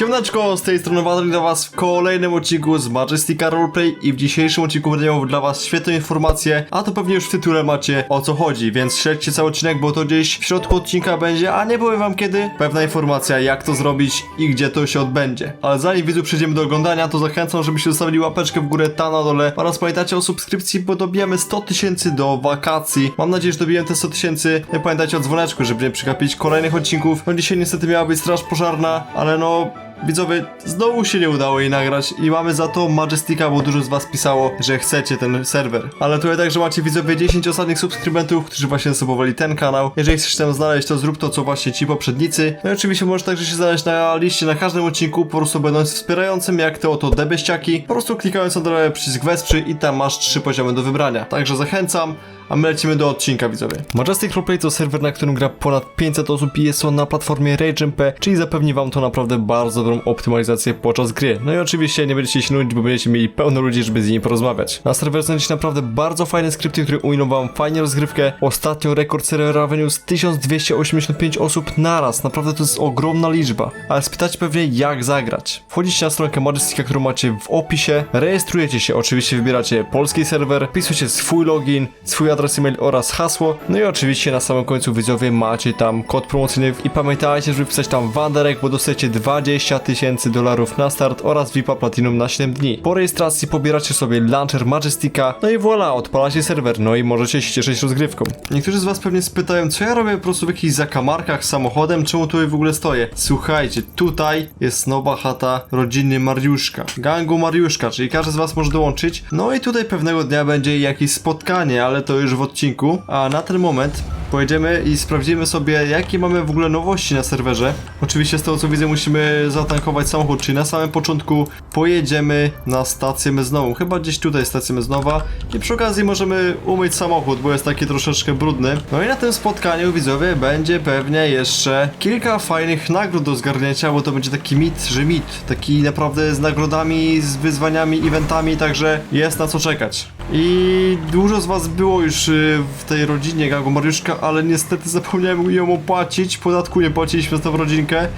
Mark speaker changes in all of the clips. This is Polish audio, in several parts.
Speaker 1: Siemaneczko, z tej strony Wadry dla was w kolejnym odcinku z Majestica Roleplay i w dzisiejszym odcinku będę miał dla was świetne informacje, a to pewnie już w tytule macie o co chodzi, więc śledźcie cały odcinek, bo to gdzieś w środku odcinka będzie, a nie powiem wam kiedy, pewna informacja jak to zrobić i gdzie to się odbędzie. Ale zanim widzu przejdziemy do oglądania, to zachęcam, żebyście zostawili łapeczkę w górę, ta na dole oraz pamiętajcie o subskrypcji, bo dobijamy 100 tysięcy do wakacji. Mam nadzieję, że dobiłem te 100 tysięcy. I Pamiętajcie o dzwoneczku, żeby nie przegapić kolejnych odcinków. No dzisiaj niestety miała być straż pożarna, ale no Widzowie, znowu się nie udało jej nagrać i mamy za to Majestica, bo dużo z was pisało, że chcecie ten serwer. Ale tutaj także macie widzowie 10 ostatnich subskrybentów, którzy właśnie subowali ten kanał. Jeżeli chcesz tam znaleźć, to zrób to, co właśnie ci poprzednicy. No i oczywiście możesz także się znaleźć na liście na każdym odcinku, po prostu będąc wspierającym, jak te oto debeściaki. Po prostu klikając na dole przycisk wesprzyj i tam masz trzy poziomy do wybrania. Także zachęcam. A my lecimy do odcinka, widzowie. Majestic Roleplay to serwer, na którym gra ponad 500 osób i jest on na platformie RageMP, czyli zapewni wam to naprawdę bardzo dobrą optymalizację podczas gry. No i oczywiście nie będziecie się nudzić, bo będziecie mieli pełno ludzi, żeby z nimi porozmawiać. Na serwerze znajdziecie naprawdę bardzo fajne skrypty, które ujmą wam fajnie rozgrywkę. Ostatnio rekord serwera wyniósł 1285 osób naraz, naprawdę to jest ogromna liczba. Ale spytacie pewnie jak zagrać. Wchodzicie na stronkę Majestica, którą macie w opisie, rejestrujecie się, oczywiście wybieracie polski serwer, wpisujecie swój login, swój adres e-mail oraz hasło, no i oczywiście na samym końcu widzowie macie tam kod promocyjny i pamiętajcie, żeby wpisać tam Wanderek, bo dostajecie 20 tysięcy dolarów na start oraz VIPa Platinum na 7 dni. Po rejestracji pobieracie sobie launcher Majestica, no i voilà, odpalacie serwer, no i możecie się cieszyć rozgrywką. Niektórzy z was pewnie spytają, co ja robię po prostu w jakichś zakamarkach samochodem, czemu tutaj w ogóle stoję? Słuchajcie, tutaj jest nowa chata rodziny Mariuszka, gangu Mariuszka, czyli każdy z was może dołączyć, no i tutaj pewnego dnia będzie jakieś spotkanie, ale to już w odcinku, a na ten moment pojedziemy i sprawdzimy sobie, jakie mamy w ogóle nowości na serwerze. Oczywiście z tego co widzę musimy zatankować samochód, czyli na samym początku pojedziemy na stację mezową. Chyba gdzieś tutaj stacja mezowa i przy okazji możemy umyć samochód, bo jest taki troszeczkę brudny. No i na tym spotkaniu widzowie będzie pewnie jeszcze kilka fajnych nagród do zgarnięcia, bo to będzie taki mit, że mit. Taki naprawdę z nagrodami, z wyzwaniami, eventami, także jest na co czekać. I dużo z was było już y, w tej rodzinie gangu Mariuszka, ale niestety zapomniałem ją opłacić, podatku nie płaciliśmy za tą rodzinkę,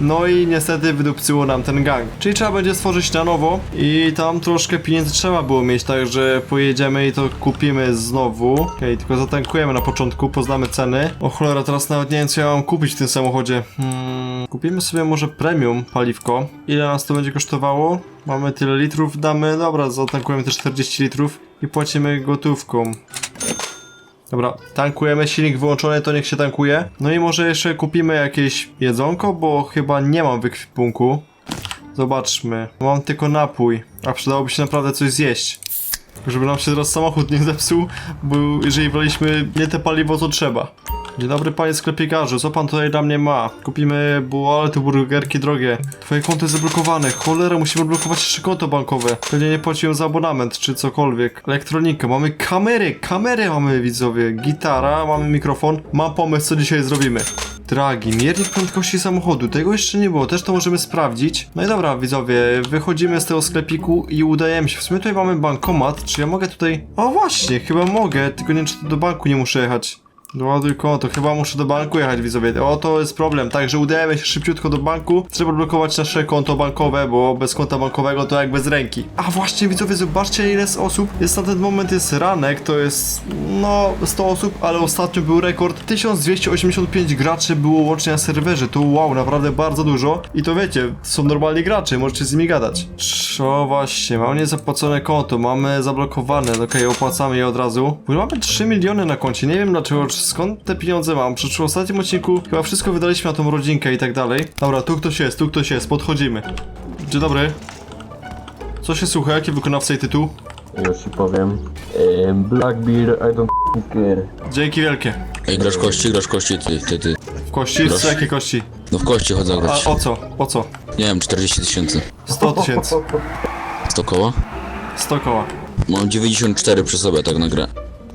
Speaker 1: no i niestety wydupcyło nam ten gang. Czyli trzeba będzie stworzyć na nowo i tam troszkę pieniędzy trzeba było mieć, także pojedziemy i to kupimy znowu. Okej, tylko zatankujemy na początku, poznamy ceny. O cholera, teraz nawet nie wiem co ja mam kupić w tym samochodzie. Hmm, kupimy sobie może premium paliwko. Ile nas to będzie kosztowało? Mamy tyle litrów, damy, dobra, zatankujemy te 40 litrów i płacimy gotówką. Dobra, tankujemy, silnik wyłączony, to niech się tankuje. No i może jeszcze kupimy jakieś jedzonko, bo chyba nie mam w ekwipunku. Zobaczmy. Mam tylko napój, a przydałoby się naprawdę coś zjeść. Żeby nam się teraz samochód nie zepsuł, bo jeżeli wlaliśmy nie te paliwo, co trzeba. Dzień dobry panie sklepikarzu, co pan tutaj dla mnie ma? Kupimy, bo ale tu burgerki drogie. Twoje konto jest zablokowane, cholera, musimy odblokować jeszcze konto bankowe. Pewnie nie płaciłem za abonament, czy cokolwiek. Elektronika, mamy kamery, kamery mamy widzowie. Gitara, mamy mikrofon. Mam pomysł, co dzisiaj zrobimy. Dragi, miernik prędkości samochodu, tego jeszcze nie było, też to możemy sprawdzić. No i dobra, widzowie, wychodzimy z tego sklepiku i udajemy się. W sumie tutaj mamy bankomat, czy ja mogę tutaj... O właśnie, chyba mogę, tylko nie wiem, czy do banku nie muszę jechać. Doładuj konto, chyba muszę do banku jechać widzowie. O, to jest problem, także udajemy się szybciutko do banku. Trzeba blokować nasze konto bankowe, bo bez konta bankowego to jak bez ręki. A właśnie widzowie, zobaczcie ile jest osób. Jest na ten moment jest ranek, to jest no 100 osób, ale ostatnio był rekord. 1285 graczy było łącznie na serwerze. To wow, naprawdę bardzo dużo. I to wiecie, są normalni gracze, możecie z nimi gadać. Co właśnie, mamy niezapłacone konto, mamy zablokowane, okej, opłacamy je od razu. Mamy 3 miliony na koncie, nie wiem dlaczego, skąd te pieniądze mam. Przy ostatnim odcinku chyba wszystko wydaliśmy na tą rodzinkę i tak dalej. Dobra, tu ktoś jest, tu ktoś jest, podchodzimy. Dzień dobry. Co się słucha, jaki wykonawca i tytuł?
Speaker 2: Już ci powiem. Ym, Blackbeard, I don't f***ing care.
Speaker 1: Dzięki wielkie.
Speaker 3: Ej, grasz kości, grasz kości, ty, ty, ty.
Speaker 1: W kości? Z jakiej kości?
Speaker 3: No w kości chodzę
Speaker 1: A
Speaker 3: grać.
Speaker 1: o co? O co?
Speaker 3: Nie wiem, 40 tysięcy.
Speaker 1: 100 tysięcy.
Speaker 3: 100 koła?
Speaker 1: 100 koła.
Speaker 3: Mam 94 przy sobie, tak na grę.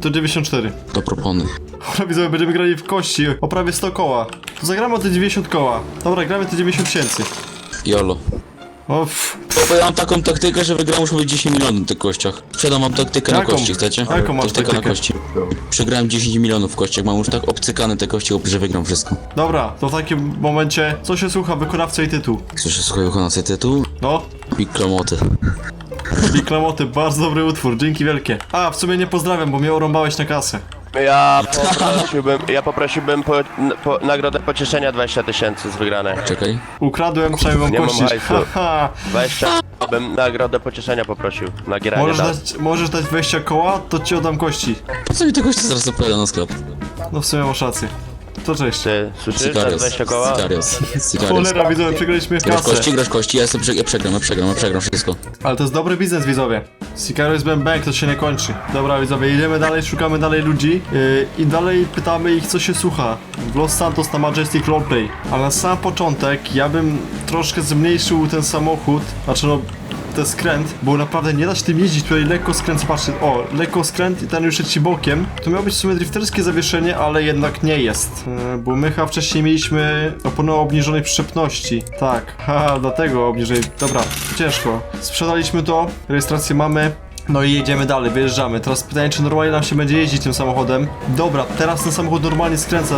Speaker 1: To 94.
Speaker 3: Do propony.
Speaker 1: Dobra, widzowie, będziemy grali w kości o prawie 100 koła. To zagramy o te 90 koła. Dobra, gramy te 90 tysięcy.
Speaker 3: Jolo.
Speaker 1: O, pff,
Speaker 3: Bo ja mam taką taktykę, że wygram muszę być 10 milionów w tych kościach. Sprzedam wam taktykę na
Speaker 1: Jaką?
Speaker 3: kości, chcecie?
Speaker 1: Jaką masz
Speaker 3: Taktyka na
Speaker 1: taktykę?
Speaker 3: kości. Przegrałem 10 milionów w kościach, mam już tak obcykane te kości, że wygram wszystko.
Speaker 1: dobra, to w takim momencie, co się słucha wykonawca i tytuł?
Speaker 3: Słyszę, słuchaj, wykonawcę tytuł?
Speaker 1: No,
Speaker 3: Big Klamoty.
Speaker 1: Big Klamoty, bardzo dobry utwór, dzięki wielkie. A, w sumie nie pozdrawiam, bo mnie urąbałeś na kasę.
Speaker 4: Ja poprosiłbym, ja poprosiłbym po, po, nagrodę pocieszenia 20 tysięcy z wygranej.
Speaker 3: Czekaj.
Speaker 1: Ukradłem, przejmę
Speaker 4: Nie mam
Speaker 1: kości.
Speaker 4: hajsu.
Speaker 1: Haha.
Speaker 4: 20 bym nagrodę pocieszenia poprosił. Na gieranie
Speaker 1: Możesz dać, możesz dać 20 koła, to ci oddam kości.
Speaker 3: Po co mi te kości zaraz opowiada na sklep?
Speaker 1: No w sumie masz rację. To cześć.
Speaker 4: Ty słyszysz?
Speaker 3: Sicarios.
Speaker 4: 20 koła?
Speaker 3: Sicarios. Sicarios.
Speaker 1: Cholera, widzowie, przegraliśmy
Speaker 3: Grasz
Speaker 1: kasę.
Speaker 3: kości, grasz kości, ja, jestem, prze- ja przegram, ja przegram, ja przegram wszystko.
Speaker 1: Ale to jest dobry biznes, widzowie. Sicarius Bang Bang, to się nie kończy. Dobra, widzowie, idziemy dalej, szukamy dalej ludzi yy, i dalej pytamy ich, co się słucha w Los Santos na Majestic Roleplay. Ale na sam początek ja bym troszkę zmniejszył ten samochód, znaczy no ten skręt, bo naprawdę nie da się tym jeździć, tutaj lekko skręt, zobaczcie, o, lekko skręt i ten już leci bokiem. To miało być w sumie drifterskie zawieszenie, ale jednak nie jest, yy, bo my chyba wcześniej mieliśmy opony o obniżonej przyczepności. Tak, haha, dlatego obniżej, dobra, ciężko. Sprzedaliśmy to, rejestrację mamy, no i jedziemy dalej, wyjeżdżamy. Teraz pytanie, czy normalnie nam się będzie jeździć tym samochodem. Dobra, teraz ten samochód normalnie skręca,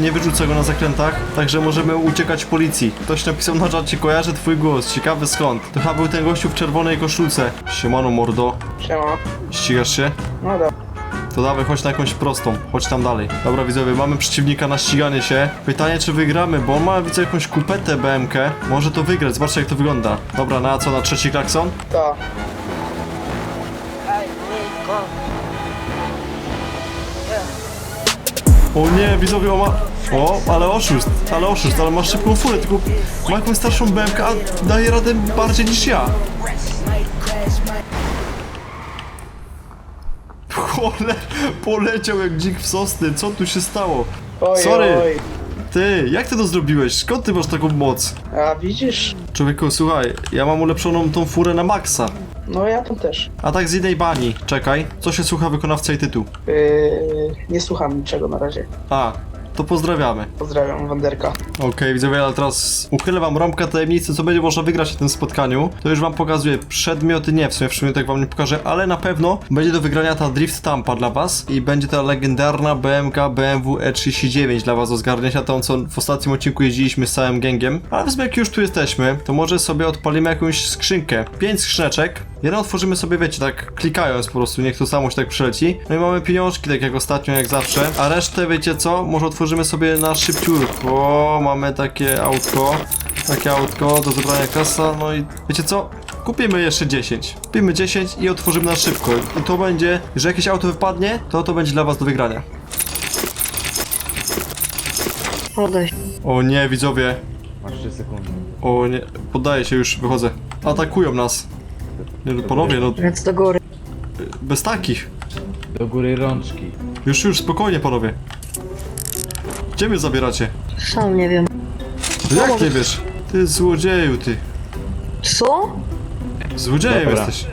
Speaker 1: nie wyrzucę go na zakrętach, także możemy uciekać policji. Ktoś napisał na czacie, kojarzę twój głos, ciekawy skąd. To chyba był ten gościu w czerwonej koszulce. Siemano mordo,
Speaker 5: Siema.
Speaker 1: ścigasz się?
Speaker 5: No dobra.
Speaker 1: To dawaj, chodź na jakąś prostą, chodź tam dalej. Dobra widzowie, mamy przeciwnika na ściganie się. Pytanie, czy wygramy, bo on ma widzę jakąś kupetę BMK. Może to wygrać, zobaczcie jak to wygląda. Dobra, na co, na trzeci klakson?
Speaker 5: To.
Speaker 1: O nie, widzowie, ma... O, ale oszust, ale oszust, ale ma szybką furę, tylko ma jakąś starszą BMK, a daje radę bardziej niż ja. Chole, poleciał jak dzik w sosny, co tu się stało?
Speaker 5: Oj,
Speaker 1: Sorry.
Speaker 5: oj.
Speaker 1: Ty, jak ty to zrobiłeś? Skąd ty masz taką moc?
Speaker 5: A widzisz?
Speaker 1: Człowieku, słuchaj, ja mam ulepszoną tą furę na maksa.
Speaker 5: No ja tam też.
Speaker 1: A tak z innej bani. Czekaj, co się słucha wykonawca i tytuł?
Speaker 5: Yy, nie słucham niczego na razie.
Speaker 1: A, to pozdrawiamy.
Speaker 5: Pozdrawiam, Wanderka.
Speaker 1: Okej, widzowie, ale teraz uchylę wam rąbkę tajemnicy, co będzie można wygrać w tym spotkaniu. To już wam pokazuję przedmioty, nie, w sumie tak wam nie pokażę, ale na pewno będzie do wygrania ta Drift Tampa dla was i będzie ta legendarna BMK BMW E39 dla was do zgarnięcia, tą co w ostatnim odcinku jeździliśmy z całym gęgiem. Ale w sumie jak już tu jesteśmy, to może sobie odpalimy jakąś skrzynkę. Pięć skrzyneczek. Jeden otworzymy sobie, wiecie, tak klikając po prostu, niech to samo się tak przyleci. No i mamy pieniążki, tak jak ostatnio, jak zawsze. A resztę, wiecie co, może otworzymy sobie na szybciutko. Mamy takie autko, takie autko do zebrania kasa, no i wiecie co? Kupimy jeszcze 10. Kupimy 10 i otworzymy na szybko. I to będzie, że jakieś auto wypadnie, to to będzie dla was do wygrania.
Speaker 6: Podaj.
Speaker 1: O nie, widzowie.
Speaker 7: Masz 3 sekundy.
Speaker 1: O nie, poddaję się już, wychodzę. Atakują nas. Nie, no, panowie, no
Speaker 6: Więc do góry.
Speaker 1: bez takich.
Speaker 7: Do góry rączki.
Speaker 1: Już, już, spokojnie panowie. Gdzie mnie zabieracie?
Speaker 6: Sam nie wiem.
Speaker 1: Jak nie wiesz? Ty złodzieju, ty.
Speaker 6: Co?
Speaker 1: Złodziejem
Speaker 7: Dobra.
Speaker 1: jesteś.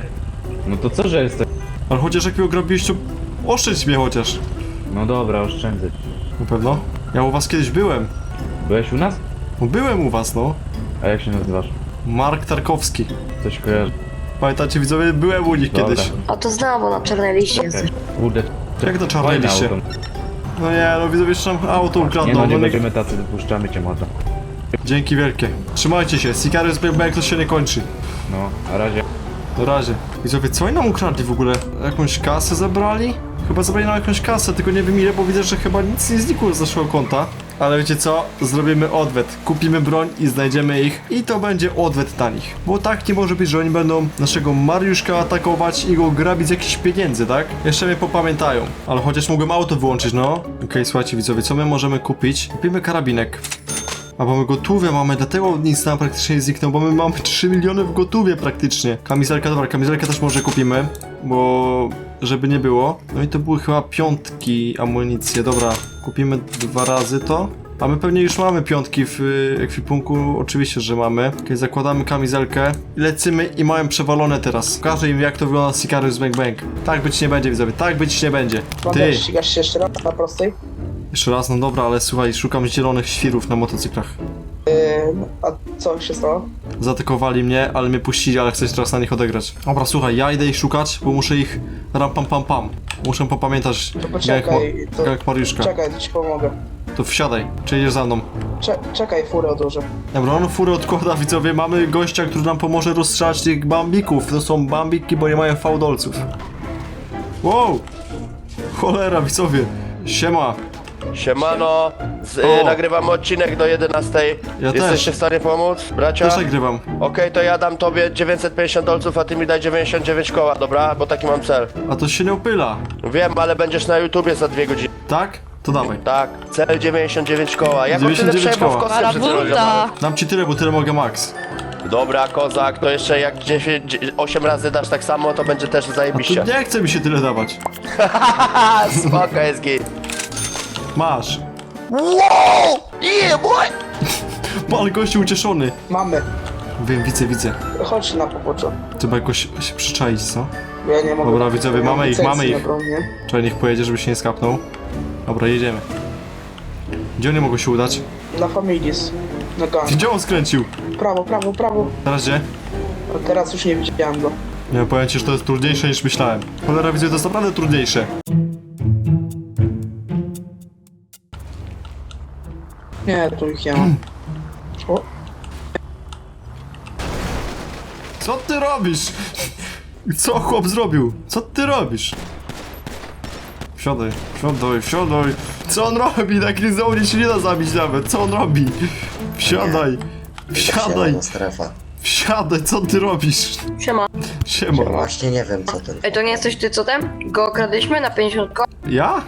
Speaker 7: No to co, że jesteś?
Speaker 1: Ale chociaż jak mnie ograbiłeś, to oszczędź mnie chociaż.
Speaker 7: No dobra, oszczędzę ci.
Speaker 1: Na pewno? Ja u was kiedyś byłem.
Speaker 7: Byłeś u nas?
Speaker 1: No byłem u was, no.
Speaker 7: A jak się nazywasz?
Speaker 1: Mark Tarkowski.
Speaker 7: Coś kojarzy.
Speaker 1: Pamiętacie widzowie, byłem u nich
Speaker 7: Dobra.
Speaker 1: kiedyś.
Speaker 6: A to bo na czarnej liście.
Speaker 7: Kurde.
Speaker 1: Jak to czarne
Speaker 7: fajne
Speaker 1: liście?
Speaker 7: auto.
Speaker 1: No nie, no widzowie, jeszcze nam auto
Speaker 7: Nie
Speaker 1: ukradną.
Speaker 7: no, nie
Speaker 1: no,
Speaker 7: będziemy tacy, wypuszczamy cię mordo.
Speaker 1: Dzięki wielkie. Trzymajcie się, Sicarius Bang Bang to się nie kończy.
Speaker 7: No, na razie.
Speaker 1: Na razie. Widzowie, co oni nam ukradli w ogóle? Jakąś kasę zabrali? Chyba zabrali nam jakąś kasę, tylko nie wiem ile, bo widzę, że chyba nic nie znikło z naszego konta. Ale wiecie co? Zrobimy odwet. Kupimy broń i znajdziemy ich i to będzie odwet na nich. Bo tak nie może być, że oni będą naszego Mariuszka atakować i go grabić z jakichś pieniędzy, tak? Jeszcze mnie popamiętają. Ale chociaż mogłem auto wyłączyć, no. Okej, słuchajcie widzowie, co my możemy kupić? Kupimy karabinek. A bo my gotówę mamy, dlatego nic nam praktycznie nie zniknął, bo my mamy 3 miliony w gotówie praktycznie. Kamizelka, dobra, kamizelkę też może kupimy, bo żeby nie było. No i to były chyba piątki amunicje, dobra, kupimy dwa razy to. A my pewnie już mamy piątki w y, ekwipunku, oczywiście, że mamy. Okej, zakładamy kamizelkę, lecimy i mają przewalone teraz. Pokażę im jak to wygląda z Sicarius Bang Bang. Tak być nie będzie, widzowie, tak być nie będzie. Ty,
Speaker 5: Wander, ścigasz się jeszcze raz na prostej?
Speaker 1: jeszcze raz, no dobra, ale słuchaj, szukam zielonych świrów na motocyklach.
Speaker 5: No, a co się stało?
Speaker 1: Zaatakowali mnie, ale mnie puścili, ale chcę teraz na nich odegrać. Dobra, słuchaj, ja idę ich szukać, bo muszę ich ram pam pam pam. Muszę popamiętać
Speaker 5: To
Speaker 1: jak,
Speaker 5: poczekaj,
Speaker 1: Ma-
Speaker 5: to,
Speaker 1: jak Mariuszka.
Speaker 5: czekaj, to ci pomogę.
Speaker 1: To wsiadaj, czy idziesz za mną.
Speaker 5: Cze czekaj, furę odłożę.
Speaker 1: Dobra, on furę odkłada, widzowie, mamy gościa, który nam pomoże rozstrzelać tych bambików. To są bambiki, bo nie mają fałdolców. Wow! Cholera, widzowie. Siema.
Speaker 4: Siemano, z,
Speaker 1: O.
Speaker 4: y, nagrywamy odcinek do 11.
Speaker 1: Ja
Speaker 4: Jesteście
Speaker 1: też.
Speaker 4: w stanie pomóc, bracia?
Speaker 1: Też nagrywam.
Speaker 4: Okej, to ja dam tobie 950 dolców, a ty mi daj 99 koła, dobra? Bo taki mam cel.
Speaker 1: A to się nie opyla.
Speaker 4: Wiem, ale będziesz na YouTubie za dwie godziny.
Speaker 1: Tak? To dawaj.
Speaker 4: Tak, cel 99 koła. Tyle
Speaker 1: 99
Speaker 4: przejebał w
Speaker 1: koła.
Speaker 4: kostce przed chwilą,
Speaker 1: Dam ci tyle, bo tyle mogę max.
Speaker 4: Dobra, kozak, to jeszcze jak 10, 8 razy dasz tak samo, to będzie też
Speaker 1: A tu
Speaker 4: zajebiście.
Speaker 1: nie chce mi się tyle dawać.
Speaker 4: A, spoko jest git.
Speaker 1: Masz.
Speaker 4: Yeah, boy!
Speaker 1: Ale gościu ucieszony.
Speaker 5: Mamy.
Speaker 1: Wiem, widzę, widzę.
Speaker 5: Chodź na pobocze.
Speaker 1: Trzeba jakoś się przyczaić, co?
Speaker 5: Bo ja nie mogę.
Speaker 1: Dobra, widzowie,
Speaker 5: nie mam
Speaker 1: mamy ich, mamy ich.
Speaker 5: na broń, nie?
Speaker 1: Czekaj, niech pojedzie, żeby się nie skapnął. Dobra, jedziemy. Gdzie oni mogą się udać?
Speaker 5: Na Familis. Na gang.
Speaker 1: Gdzie on skręcił?
Speaker 5: Prawo, prawo, prawo.
Speaker 1: Teraz gdzie?
Speaker 5: A teraz już nie widziałem go.
Speaker 1: Nie powiem ci, że to jest trudniejsze niż myślałem. Cholera, widzę, to jest naprawdę trudniejsze.
Speaker 5: Nie, tu ich nie mam. O,
Speaker 1: Co ty robisz? Co chłop zrobił? Co ty robisz? Wsiadaj, wsiadaj, wsiadaj. Co on robi? Na Grizzly się nie da zabić nawet. Co on robi? Wsiadaj, wsiadaj,
Speaker 8: strefa.
Speaker 1: wsiadaj, co ty robisz?
Speaker 6: Siema.
Speaker 1: Siema.
Speaker 8: Właśnie nie wiem co ten.
Speaker 6: Ej, to nie jesteś ty, co tam? Go okradliśmy na 50 ko?
Speaker 1: Ja?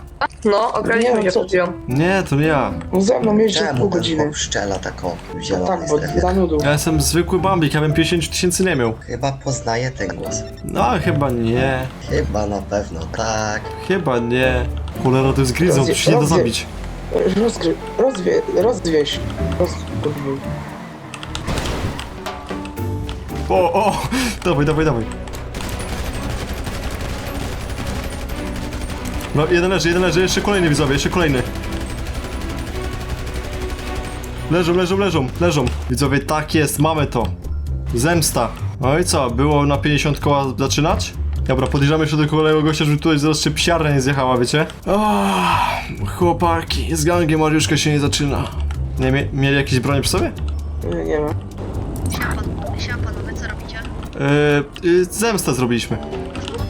Speaker 6: No,
Speaker 5: Nie,
Speaker 6: cię
Speaker 5: co
Speaker 6: przed chwilą.
Speaker 1: Nie, to nie ja.
Speaker 5: on ze mną jeździ pół
Speaker 8: Czemu ten
Speaker 5: godziny.
Speaker 8: chłop szczela taką w
Speaker 5: Tak,
Speaker 8: zielonej
Speaker 5: bo
Speaker 8: strefie?
Speaker 5: dla nudów.
Speaker 1: Ja jestem zwykły bambik, ja bym 50 tysięcy nie miał.
Speaker 8: Chyba poznaję ten głos.
Speaker 1: No, chyba nie.
Speaker 8: Chyba na pewno tak.
Speaker 1: Chyba nie. Cholera, to jest Grizzly, tu się nie da
Speaker 5: Rozje-
Speaker 1: zabić.
Speaker 5: Rozgry... Rozwie... Rozwieź. Rozwieź.
Speaker 1: O, o! Dawaj, dawaj, dawaj. No, jeden leży, jeden leży, jeszcze kolejny widzowie, jeszcze kolejny. Leżą, leżą, leżą, leżą. Widzowie, tak jest, mamy to. Zemsta. No i co, było na 50 koła zaczynać? Dobra, podjeżdżamy jeszcze do kolejnego gościa, żeby tutaj zaraz jeszcze psiarnia nie zjechała, wiecie? Oh, chłopaki, z gangiem Mariuszka się nie zaczyna. Nie, mie mieli jakieś broń przy sobie?
Speaker 5: Nie, nie wiem.
Speaker 1: Yy, yy, zemstę zrobiliśmy.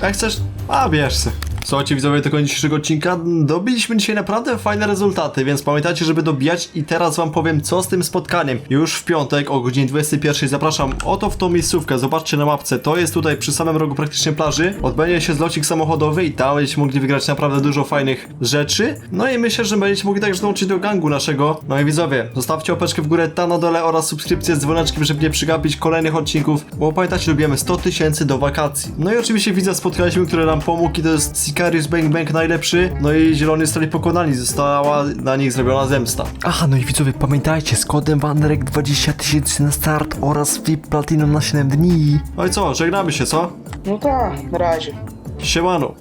Speaker 1: Jak chcesz? A, bierz se. Słuchajcie widzowie, to koniec dzisiejszego odcinka. Dobiliśmy dzisiaj naprawdę fajne rezultaty, więc pamiętajcie, żeby dobijać i teraz wam powiem, co z tym spotkaniem. Już w piątek o godzinie 21 zapraszam oto w tą miejscówkę. Zobaczcie na mapce, to jest tutaj przy samym rogu praktycznie plaży. Odbędzie się zlocik samochodowy i tam będziecie mogli wygrać naprawdę dużo fajnych rzeczy. No i myślę, że będziecie mogli także dołączyć do gangu naszego. No i widzowie, zostawcie opeczkę w górę tam na dole oraz subskrypcję z dzwoneczkiem, żeby nie przegapić kolejnych odcinków, bo pamiętajcie, lubimy 100 tysięcy do wakacji. No i oczywiście widza spotkaliśmy, który nam pomógł i to jest Sicarius Bang Bang najlepszy. No i zieloni zostali pokonani, została na nich zrobiona zemsta.
Speaker 9: Aha, no i widzowie, pamiętajcie, z kodem Wanderek 20 tysięcy na start oraz VIP Platinum na 7 dni.
Speaker 1: No i co, żegnamy się, co?
Speaker 5: No tak, na razie.
Speaker 1: Siemano.